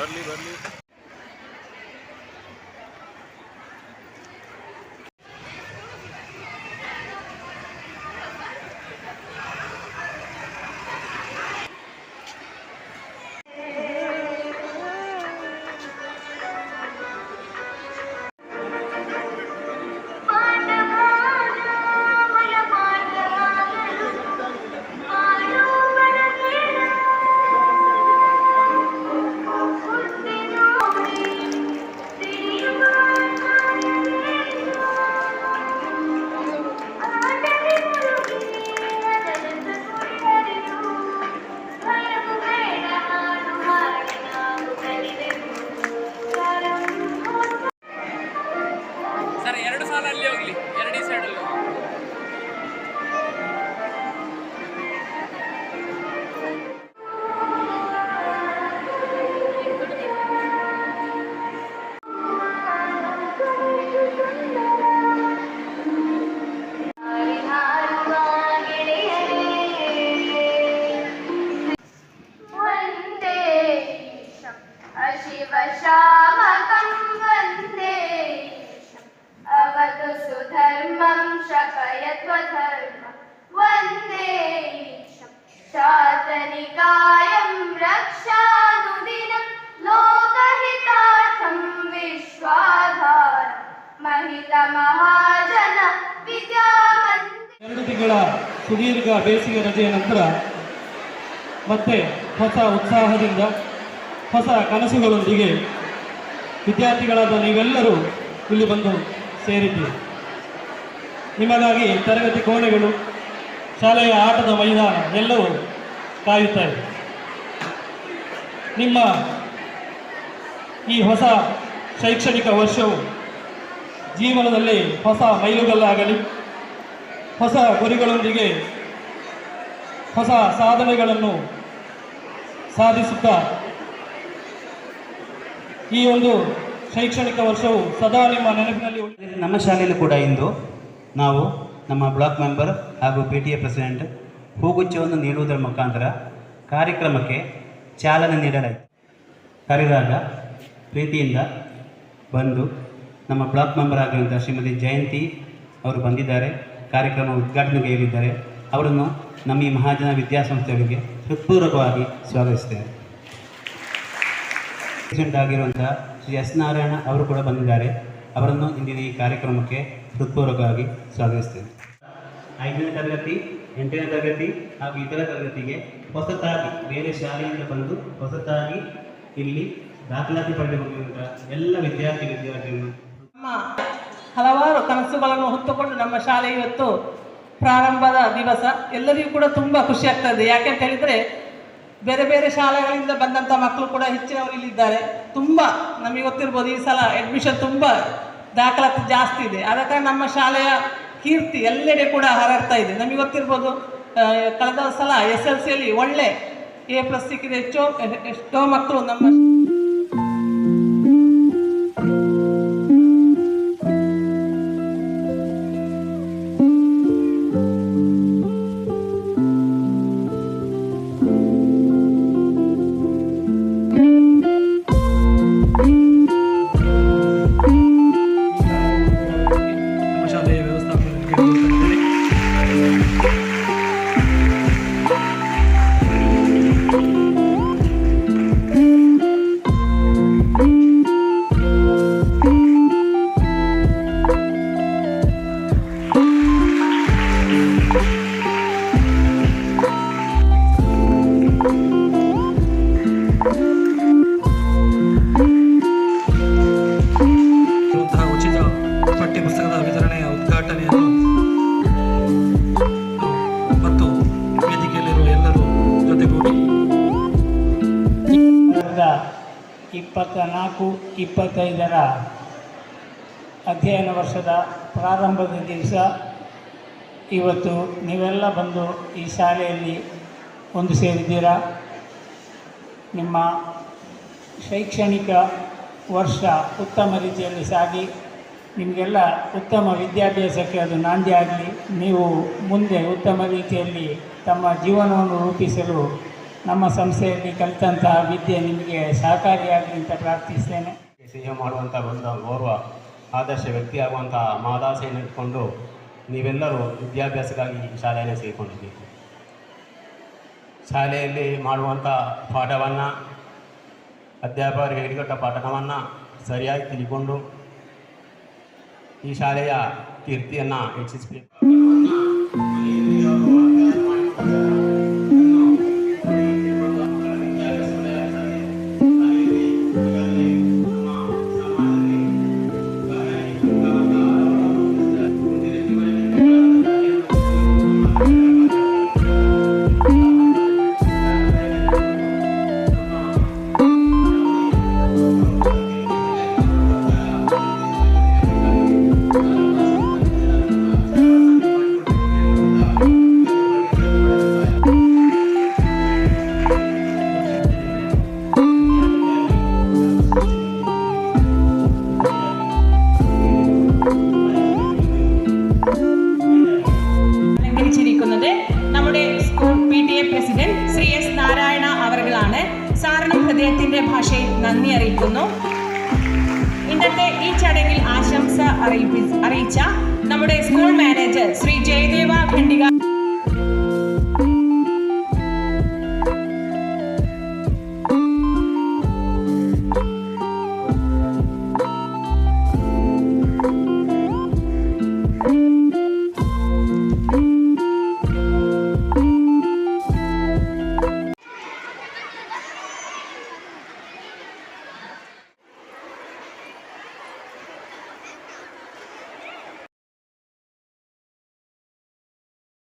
भर ली भर ली। शातनिकायं रक्षानुदिनं लोकहितार्थं विश्वाधार महितमहाजन विद्यामन्दिर ಎರಡು ತಿಂಗಳ ಸುದೀರ್ಘ ಬೇಸಿಗೆ ರಜೆಯ ನಂತರ ಮತ್ತೆ ಹೊಸ ಉತ್ಸಾಹದಿಂದ ಹೊಸ ಕನಸುಗಳೊಂದಿಗೆ ವಿದ್ಯಾರ್ಥಿಗಳಾದ ನೀವೆಲ್ಲರೂ ಇಲ್ಲಿ ಬಂದು ಸೇರಿದ್ದೀರಿ ನಿಮಗಾಗಿ ತರಗತಿ ಕೋಣೆಗಳು ಶಾಲೆಯ ಆಟದ ಮೈದಾನ ಎಲ್ಲವೂ ಕಾಯುತ್ತಾ ಇದೆ ನಿಮ್ಮ ಈ ಹೊಸ ಶೈಕ್ಷಣಿಕ ವರ್ಷವು ಜೀವನದಲ್ಲಿ ಹೊಸ ಮೈಲುಗಲ್ಲಾಗಲಿ, ಹೊಸ ಗುರಿಗಳೊಂದಿಗೆ ಹೊಸ ಸಾಧನೆಗಳನ್ನು ಸಾಧಿಸುತ್ತಾ ಈ ಒಂದು ಶೈಕ್ಷಣಿಕ ವರ್ಷವು ಸದಾ ನಿಮ್ಮ ನೆನಪಿನಲ್ಲಿ ನಮ್ಮ ಶಾಲೆಯಲ್ಲಿ ಕೂಡ ಇಂದು ನಾವು ನಮ್ಮ ಬ್ಲಾಕ್ ಮೆಂಬರ್ ಹಾಗೂ ಪಿ ಟಿ ಎ ಪ್ರೆಸಿಡೆಂಟ್ ಹೂಗುಚ್ಛವನ್ನು ನೀಡುವುದರ ಮುಖಾಂತರ ಕಾರ್ಯಕ್ರಮಕ್ಕೆ ಚಾಲನೆ ನೀಡಲಾಯಿತು. ಕರೆದಾಗ ಪ್ರೀತಿಯಿಂದ ಬಂದು ನಮ್ಮ ಬ್ಲಾಕ್ ಮೆಂಬರ್ ಆಗಿರುವಂಥ ಶ್ರೀಮತಿ ಜಯಂತಿ ಅವರು ಬಂದಿದ್ದಾರೆ. ಕಾರ್ಯಕ್ರಮ ಉದ್ಘಾಟನೆಗೈದಿದ್ದಾರೆ ಅವರನ್ನು ನಮ್ಮ ಈ ಮಹಾಜನ ವಿದ್ಯಾಸಂಸ್ಥೆಗಳಿಗೆ ಹೃತ್ಪೂರ್ವಕವಾಗಿ ಸ್ವಾಗತಿಸ್ತೇನೆ. ಪ್ರೆಸಿಡೆಂಟ್ ಆಗಿರುವಂಥ ಶ್ರೀ ಎಸ್ ನಾರಾಯಣ ಅವರು ಕೂಡ ಬಂದಿದ್ದಾರೆ. ಅವರನ್ನು ಇಂದಿನ ಈ ಕಾರ್ಯಕ್ರಮಕ್ಕೆ ಹೃತ್ಪೂರ್ವಕವಾಗಿ ಸ್ವಾಗತಿಸ್ತೇನೆ. ಐದನೇ ತರಗತಿ, ಎಂಟನೇ ತರಗತಿ ಹಾಗೂ ಇತರ ತರಗತಿಗೆ ಹೊಸತಾಗಿ ಬೇರೆ ಶಾಲೆಯಿಂದ ಬಂದು ಹೊಸತಾಗಿ ಇಲ್ಲಿ ದಾಖಲಾತಿ ಪಡೆದುಕೊಂಡಿರುವಂತಹ ಎಲ್ಲ ವಿದ್ಯಾರ್ಥಿ ವಿದ್ಯಾರ್ಥಿಗಳು. ನಮ್ಮ ಹಲವಾರು ಕನಸುಗಳನ್ನು ಹೊತ್ತುಕೊಂಡು ನಮ್ಮ ಶಾಲೆ ಇವತ್ತು ಪ್ರಾರಂಭದ ದಿವಸ. ಎಲ್ಲರಿಗೂ ಕೂಡ ತುಂಬ ಖುಷಿ ಆಗ್ತದೆ ಯಾಕೆಂತ ಹೇಳಿದ್ರೆ, ಬೇರೆ ಬೇರೆ ಶಾಲೆಗಳಿಂದ ಬಂದಂಥ ಮಕ್ಕಳು ಕೂಡ ಹೆಚ್ಚಿನವರು ಇಲ್ಲಿದ್ದಾರೆ. ತುಂಬ ನಮಗೆ ಗೊತ್ತಿರ್ಬೋದು ಈ ಸಲ ಅಡ್ಮಿಷನ್ ತುಂಬ ದಾಖಲಾತಿ ಜಾಸ್ತಿ ಇದೆ. ಆದ ಕಾರಣ ನಮ್ಮ ಶಾಲೆಯ ಕೀರ್ತಿ ಎಲ್ಲೆಡೆ ಕೂಡ ಹರಡ್ತಾ ಇದೆ. ನಮಗೆ ಗೊತ್ತಿರ್ಬೋದು ಕಳೆದ ಸಲ ಎಸ್ ಎಲ್ ಸಿಯಲ್ಲಿ ಒಳ್ಳೆ ಎ ಪ್ಲಸ್ ಸಿಕ್ಕಿದೆ ಎಷ್ಟೋ ಎಷ್ಟೋ ಮಕ್ಕಳು ನಮ್ಮ ಉದ್ಘಾಟನೆಯನ್ನು ಮತ್ತು ವೇದಿಕೆಯಲ್ಲಿರುವ ಎಲ್ಲರೂ ಜೊತೆಗೂಡಿ ಇಪ್ಪತ್ತ ನಾಲ್ಕು ಇಪ್ಪತ್ತೈದರ ಅಧ್ಯಯನ ವರ್ಷದ ಪ್ರಾರಂಭದ ದಿವಸ ಇವತ್ತು ನೀವೆಲ್ಲ ಬಂದು ಈ ಶಾಲೆಯಲ್ಲಿ ಒಂದು ಸೇರಿದ್ದೀರಾ? ನಿಮ್ಮ ಶೈಕ್ಷಣಿಕ ವರ್ಷ ಉತ್ತಮ ರೀತಿಯಲ್ಲಿ ಸಾಗಿ. ನಿಮಗೆಲ್ಲ ಉತ್ತಮ ವಿದ್ಯಾಭ್ಯಾಸಕ್ಕೆ ಅದು ನಾಂದಿ ಆಗಲಿ. ನೀವು ಮುಂದೆ ಉತ್ತಮ ರೀತಿಯಲ್ಲಿ ತಮ್ಮ ಜೀವನವನ್ನು ರೂಪಿಸಲು ನಮ್ಮ ಸಂಸ್ಥೆಯಲ್ಲಿ ಕಲಿತಂತಹ ವಿದ್ಯೆ ನಿಮಗೆ ಸಹಕಾರಿಯಾಗಲಿ ಅಂತ ಪ್ರಾರ್ಥಿಸ್ತೇನೆ. ಎಂ ಮಾಡುವಂಥ ಒಂದು ಓರ್ವ ಆದರ್ಶ ವ್ಯಕ್ತಿಯಾಗುವಂಥ ಮಹದಾಸೆಯನ್ನು ಇಟ್ಕೊಂಡು ನೀವೆಲ್ಲರೂ ವಿದ್ಯಾಭ್ಯಾಸಕ್ಕಾಗಿ ಶಾಲೆಯನ್ನು ಸೇರಿಕೊಂಡಿದ್ದೀರಿ. ಶಾಲೆಯಲ್ಲಿ ಮಾಡುವಂಥ ಪಾಠವನ್ನು, ಅಧ್ಯಾಪಕರಿಗೆ ಹಿಡಿಗಟ್ಟ ಪಾಠವನ್ನು ಸರಿಯಾಗಿ ತಿಳ್ಕೊಂಡು ಈ ಶಾಲೆಯ ಕೀರ್ತಿಯನ್ನು ಹೆಚ್ಚಿಸಬೇಕು ഹൃദയത്തിന്റെ ഭാഷയിൽ നന്ദി അറിയിക്കുന്നു. ഇന്നത്തെ ഈ ചടങ്ങിൽ ആശംസ അറിയിച്ച നമ്മുടെ സ്കൂൾ മാനേജർ ശ്രീ ജയദേവ ഖണ്ഡിക